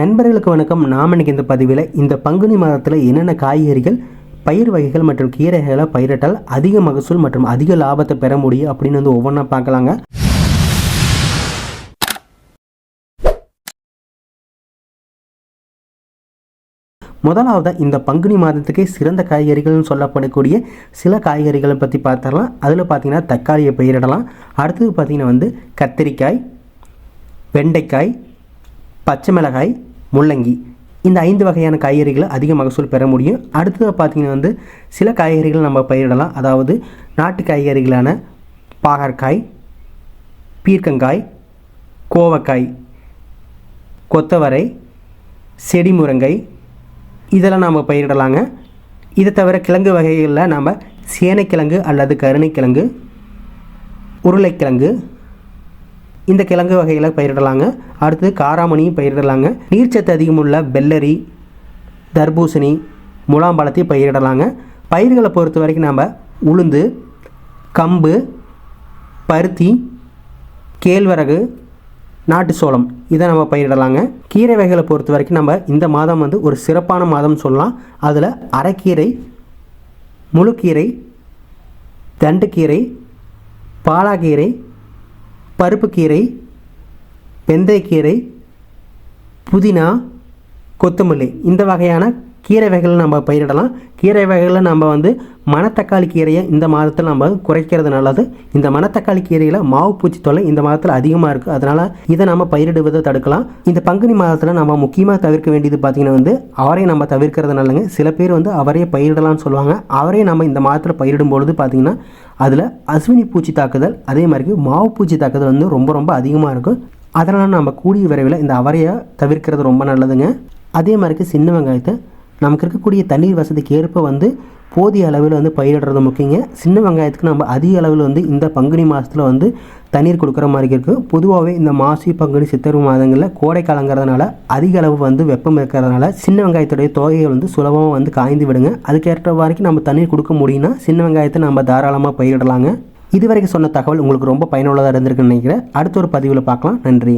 நண்பர்களுக்கு வணக்கம். நாம் இன்னைக்கு இந்த பதிவில் இந்த பங்குனி மாதத்தில் என்னென்ன காய்கறிகள் பயிர் வகைகள் மற்றும் கீரைகளை பயிரிட்டால் அதிக மகசூல் மற்றும் அதிக லாபத்தை பெற முடியும் அப்படின்னு வந்து ஒவ்வொன்றா பார்க்கலாங்க. முதலாவதாக இந்த பங்குனி மாதத்துக்கே சிறந்த காய்கறிகள்னு சொல்லப்படக்கூடிய சில காய்கறிகளை பற்றி பார்த்துடலாம். அதில் பார்த்தீங்கன்னா தக்காளியை பயிரிடலாம். அடுத்தது பார்த்திங்கன்னா வந்து கத்திரிக்காய் வெண்டைக்காய் பச்சை மிளகாய் முள்ளங்கி. இந்த ஐந்து வகையான காய்கறிகளை அதிக மகசூல் பெற முடியும். அடுத்தது பார்த்திங்கன்னா வந்து சில காய்கறிகள் நம்ம பயிரிடலாம். அதாவது நாட்டு காய்கறிகளான பாகற்காய் பீர்க்கங்காய் கோவக்காய் கொத்தவரை செடி முருங்கை இதெல்லாம் நாம் பயிரிடலாங்க. இதை தவிர கிழங்கு வகைகளில் நாம் சேனைக்கிழங்கு அல்லது கருணைக்கிழங்கு உருளைக்கிழங்கு இந்த கிழங்கு வகைகளை பயிரிடலாங்க. அடுத்து காராமணியும் பயிரிடலாங்க. நீர்ச்சத்து அதிகமுள்ள பெல்லரி தர்பூசணி முலாம்பழத்தையும் பயிரிடலாங்க. பயிர்களை பொறுத்த வரைக்கும் நம்ம உளுந்து கம்பு பருத்தி கேழ்வரகு நாட்டு சோளம் இதை நம்ம பயிரிடலாங்க. கீரை வகைகளை பொறுத்த வரைக்கும் நம்ம இந்த மாதம் வந்து ஒரு சிறப்பான மாதம்னு சொல்லலாம். அதில் அரைக்கீரை முழுக்கீரை தண்டுக்கீரை பாலாக்கீரை பருப்புக்கீரை வெந்தயக்கீரை புதினா கொத்தமல்லி இந்த வகையான கீரை வகைகளை நம்ம பயிரிடலாம். கீரை வகைகளில் நம்ம வந்து மணத்தக்காளி கீரையை இந்த மாதத்தில் நம்ம குறைக்கிறது நல்லது. இந்த மணத்தக்காளி கீரையில் மாவு பூச்சி தொல்லை இந்த மாதத்தில் அதிகமாக இருக்குது அதனால் இதை நம்ம பயிரிடுவதை தடுக்கலாம். இந்த பங்குனி மாதத்தில் நம்ம முக்கியமாக தவிர்க்க வேண்டியது பார்த்திங்கன்னா வந்து அவரையை நம்ம தவிர்க்கிறது நல்லங்க சில பேர் வந்து அவரையை பயிரிடலாம்னு சொல்லுவாங்க. அவரையை நம்ம இந்த மாதத்தில் பயிரிடும் பொழுது பார்த்திங்கன்னா அதில் அஸ்வினி பூச்சி தாக்குதல் அதே மாதிரி மாவு பூச்சி தாக்குதல் வந்து ரொம்ப ரொம்ப அதிகமாக இருக்கும் அதனால் நம்ம கூடிய விரைவில் இந்த அவரையை தவிர்க்கிறது ரொம்ப நல்லதுங்க. அதே மாதிரிக்கு சின்ன வெங்காயத்தை நமக்கு இருக்கக்கூடிய தண்ணீர் வசதிக்கு ஏற்ப வந்து போதிய அளவில் வந்து பயிரிடுறது முக்கியங்க. சின்ன வெங்காயத்துக்கு நம்ம அதிக அளவில் வந்து இந்த பங்குனி மாதத்தில் வந்து தண்ணீர் கொடுக்குற மாதிரி இருக்குது பொதுவாகவே இந்த மாசி பங்குனி சித்திரை மாதங்களில் கோடை காலங்கிறதுனால அதிக அளவு வந்து வெப்பம் இருக்கிறதுனால சின்ன வெங்காயத்துடைய தொகையை வந்து சுலபமாக வந்து காய்ந்து விடுங்க. அதுக்கேற்ற வரைக்கும் நம்ம தண்ணீர் கொடுக்க முடியும்னா சின்ன வெங்காயத்தை நம்ம தாராளமாக பயிரிடலாங்க. இதுவரைக்கும் சொன்ன தகவல் உங்களுக்கு ரொம்ப பயனுள்ளதாக இருந்திருக்குன்னு நினைக்கிறேன். அடுத்த ஒரு பதிவில் பார்க்கலாம். நன்றி.